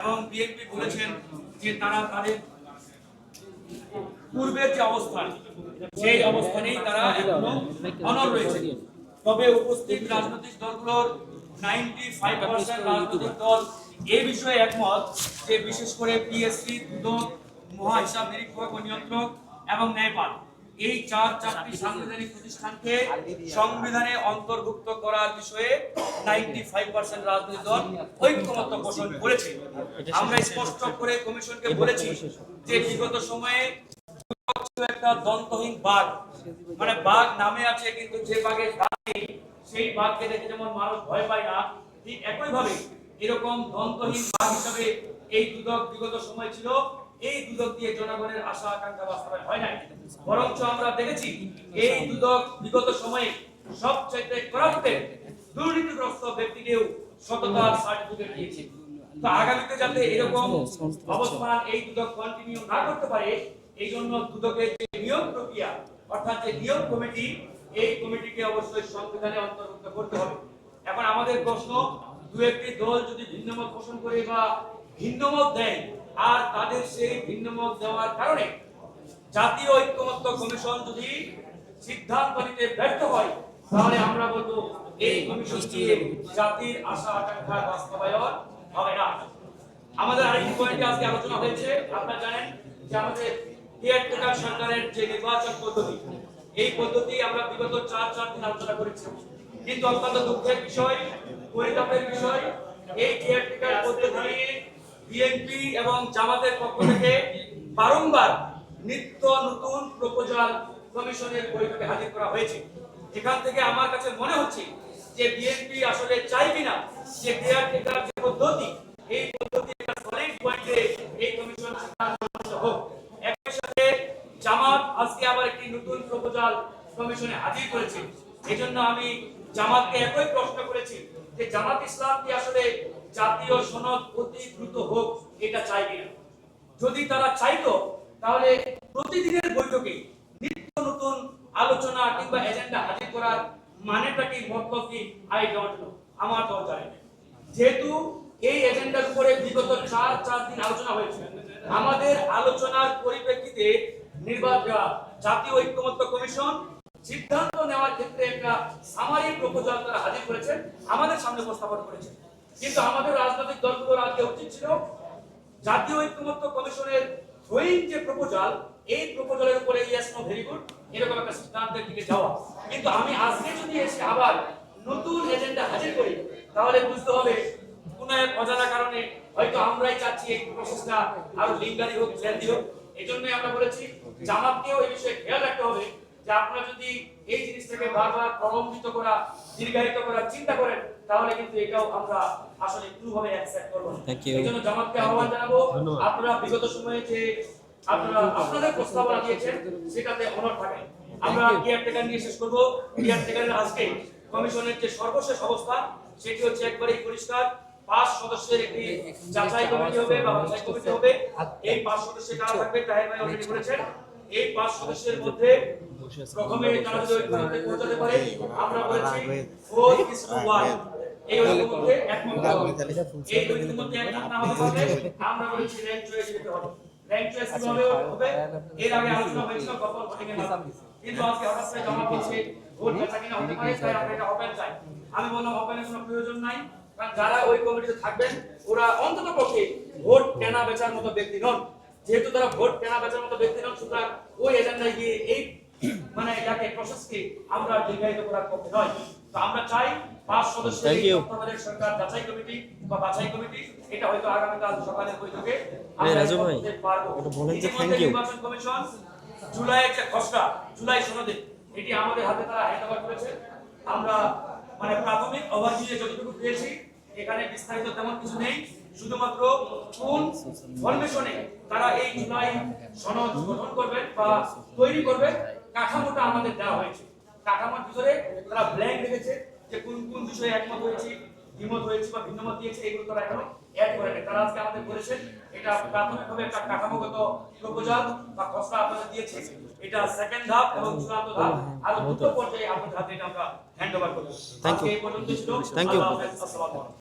এবং বিএনপি বলেছেন যে তারা তাদের পূর্বের যে অবস্থান, সেই অবস্থানেই তারা রয়েছে। তবে উপস্থিত রাজনৈতিক দলগুলোর নাইনটি ফাইভ পার্সেন্ট রাজনৈতিক দল এ বিষয়ে একমত যে বিশেষ করে পিএসসি দুদক মহা হিসাব নিরীক্ষক ও নিয়ন্ত্রক এবং ন্যায়পাল। এই চার চারটি সাংবিধানিক প্রতিষ্ঠানকে সংবিধানে অন্তর্ভুক্ত করার বিষয়ে নাইনটি ফাইভ পার্সেন্ট রাজনৈতিক দল ঐক্যমত্য পোষণ করেছে। আমরা স্পষ্ট করে কমিশনকে বলেছি যে বিগত সময়ে একটা দন্তহীন বাঘ মানে বাঘ নামে আছে কিন্তু যে বাঘের সেই বাঘকে দেখে যেমন মানুষ ভয় পায় না, ঠিক একই ভাবে এরকম দন্তহীন বাঘ হিসাবে এই দুদক বিগত সময় ছিল, এই দুদক দিয়ে জনগণের আশা, আকাঙ্ক্ষা বাস্তবায়ন হয় নাই। বরঞ্চ আমরা দেখেছি, এই দুদক বিগত সময়ে সবচাইতে করাপ্টেড, দুর্নীতিগ্রস্ত ব্যক্তিকেও সততার সার্টিফিকেট দিয়েছে। তো আগামীতে যাতে এরকম অবস্থান এই দুদক কন্টিনিউ না করতে পারে এই জন্য দুদকের যে নিয়োগ প্রক্রিয়া, অর্থাৎ যে নিয়োগ কমিটি, এই কমিটিকে অবশ্যই সংবিধানে অন্তর্ভুক্ত করতে হবে। এখন আমাদের প্রশ্ন দু একটি দল যদি ভিন্নমত পোষণ করে বা ভিন্নমত দেয়, আর তাদের সেই ভিন্নমত দেওয়ার কারণে জাতীয় ঐক্যমত্য কমিশন যদি সিদ্ধান্ত নিতে ব্যর্থ হয়, তাহলে আমরা বলব এই কমিশন দিয়ে জাতির আশা আকাঙ্ক্ষা বাস্তবায়ন হবে না। আমাদের আরেকটি পয়েন্টে আজকে আলোচনা হয়েছে, আপনারা জানেন যে আমাদের কেয়ারটেকার সরকারের যে নির্বাচন পদ্ধতি, এই পদ্ধতি আমরা বিগত চার চার দিন আলোচনা করেছি। কিন্তু অত্যন্ত দুঃখের বিষয় পরিতাপের বিষয়, এই কেয়ারটেকার পদ্ধতি বিএনপি এবং জামাতের পক্ষ থেকে বারংবার নিত্য নতুন প্রপোজাল কমিশনের বৈঠকে হাজির করা হয়েছে। এখান থেকে আমার কাছে মনে হচ্ছে যে বিএনপি আসলে চাই কিনা যে কেয়ারটেকার যে পদ্ধতি, এই পদ্ধতি একটা পয়েন্টে এই কমিশন হোক। একই সাথে জামাত আজকে আবার একটি নতুন প্রপোজাল কমিশনে হাজির করেছে। এজন্য আমি জামাতকে একই প্রশ্ন করেছি যে জামাত ইসলাম কি আসলে জাতীয় সনদ অতি দ্রুত হোক, এটা চাই কিনা? যদি তারা চাইতো, তাহলে প্রতিদিনের বৈঠকে নিত্য নতুন আলোচনা কিংবা এজেন্ডা হাজির করার মানেটা কি, মতলব কি? I don't know. আমার তো জানি না। যেহেতু এই এজেন্ডার উপরে বিগত চার চার দিন আলোচনা হয়েছে, আমাদের আলোচনার পরিপ্রেক্ষিতে নির্বাচন, জাতীয় ঐক্যমত্য কমিশন সিদ্ধান্ত নেওয়ার ক্ষেত্রে একটা সামারি তারা হাজির করেছেন আমাদের সামনে উপস্থাপন করেছেন কিন্তু আমাদের রাজনৈতিক দলগুলোর আজকে উচিত ছিল জাতীয় ঐক্যমত্য কমিশনের থ্রোয়িং যে প্রপোজাল এই প্রপোজালের উপরে ইয়েস নো ভেরি গুড এরকম একটা সিদ্ধান্তের দিকে যাওয়া। কিন্তু আমি আজকে যদি এসে আবার নতুন এজেন্ডা হাজির করি, তাহলে বুঝতে হবে কোন এক অজানা কারণে হয়তো আমরাই চাচ্ছি এই প্রসেসটা আরও লিঙ্গারি হোক লেন্দি হোক। এই জন্যই আমরা বলেছি, জামাতকেও এই বিষয়ে খেয়াল রাখতে হবে যে আপনারা যদি এই জিনিসটাকে বারবার প্রলম্বিত করা দীর্ঘায়িত করার চিন্তা করেন তাহলে কিন্তু এটাও আমরা আসলে কোনোভাবে অ্যাকসেপ্ট করব এই জন্য জামাতকে আহ্বান জানাব আপনারা বিগত সময়ে যে আপনারা আপনাদের প্রস্তাবনা দিয়েছেন সেটাতে অনর থাকেন। আমরা কেয়ারটেকার নিয়ে শেষ করব। কেয়ারটেকারের আজকে কমিশনের যে সর্বশেষ অবস্থা সেটি হচ্ছে একবারেই পরিষ্কার। পাঁচ সদস্যের একটি যাচাই কমিটি হবে বা বাছাই কমিটি হবে। এই পাঁচ সদস্যের কারা থাকবে তাহের ভাই অলরেডি বলেছেন। এই পাঁচ সদস্যের মধ্যে প্রথমে তারা যদি ঐক্যমত্যে পৌঁছাতে পারে আমরা বলেছি ফোর ইস টু ওয়ান এই ঐক্যমত্যে একমত হবে। এই ঐক্যমত্যে একমত না হতে পারলে আমরা বলেছি র্যাঙ্ক চয়েস যেতে হবে। র্যাঙ্ক চয়েস কীভাবে হবে? এর আগে আলোচনা হয়েছিল গত ভোটিংয়ের মাধ্যমে কিন্তু আজকে হঠাৎ করে জমা পড়ছে ভোট বেচা কিনা হতে পারে তাই আমরা এটা ওপেন চাই আমি বললাম ওপেনের কোনো প্রয়োজন নাই। কারণ যারা ওই কমিটিতে থাকবেন ওরা অন্তত পক্ষে ভোট কেনা বেচার মতো ব্যক্তি নন। যেহেতু তারা ভোট কেনা বেচার মতো ব্যক্তি নন সুতরাং ওই এজেন্ডায় গিয়ে এই মানে এটাকে প্রসেসকে আমরা দীর্ঘায়িত করার পক্ষে নয়। তো আমরা চাই পাঁচ সদস্যের সরকার যাচাই কমিটি বা বাছাই কমিটি এটা হয়তো আগামীকাল সকালের বৈঠকে রাজু ভাই, এটা বলেন যে ইতিমধ্যে thank নির্বাচন কমিশন জুলাইয়ের যে খসড়া জুলাই সনদে এটি আমাদের হাতে তারা হ্যান্ড ওভার করেছে। আমরা মানে প্রাথমিক ওভারভিউ যতটুকু পেয়েছি এখানে বিস্তারিত তেমন কিছু নেই। শুধুমাত্র কোন ফরমেশনে তারা এই জুলাই সনদ গঠন করবেন বা তৈরি করবেন কাঠামোটা আমাদের দেওয়া হয়েছে। কাঠামোর ভিতরে তারা ব্ল্যাঙ্ক রেখেছে যে কোন কোন বিষয়ে একমত হয়েছে দ্বিমত হয়েছে বা ভিন্নমত দিয়েছে এগুলো তারা এখনও অ্যাড করে নেই। তারা আজকে আমাদের বলেছেন এটা প্রাথমিকভাবে একটা কাঠামোগত প্রপোজাল বা খসড়া আপনাদের দিয়েছে। এটা সেকেন্ড ধাপ এবং চূড়ান্ত ধাপ। আর দুটো পর্যায়ে আপনাদের হাতে এটা আমরা হ্যান্ড ওভার করব. আজকে এই পর্যন্ত ছিল। Thank you. আসসালামু আলাইকুম।